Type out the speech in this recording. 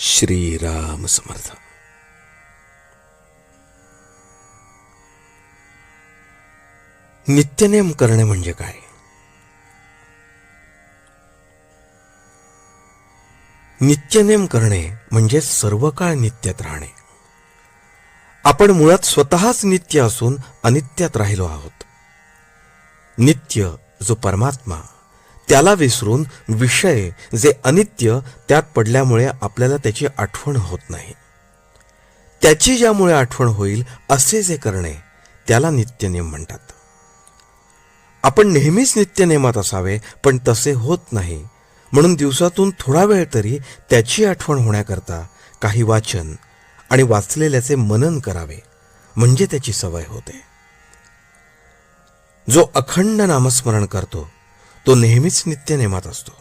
श्रीराम समर्थ. नित्यनेम करणे म्हणजे काय? नित्यनेम करणे म्हणजे सर्व काळ नित्यात राहणे. आपण मुळात स्वतःच नित्य असून अनित्यात राहिलो आहोत. नित्य जो परमात्मा त्याला विसरून विषय जे अनित्य त्यात पडल्यामुळे आपल्याला त्याची आठवण होत नाही. त्याची ज्यामुळे आठवण होईल असे जे करणे त्याला नित्यनेम म्हणतात. आपण नेहमीच नित्यनेमात असावे पण तसे होत नाही. म्हणून दिवसातून थोडा वेळ तरी त्याची आठवण होण्याकरता काही वाचन आणि वाचलेल्याचे मनन करावे म्हणजे त्याची सवय होते. जो अखंड नामस्मरण करतो तो नेहमीच नित्य नेमात असतो.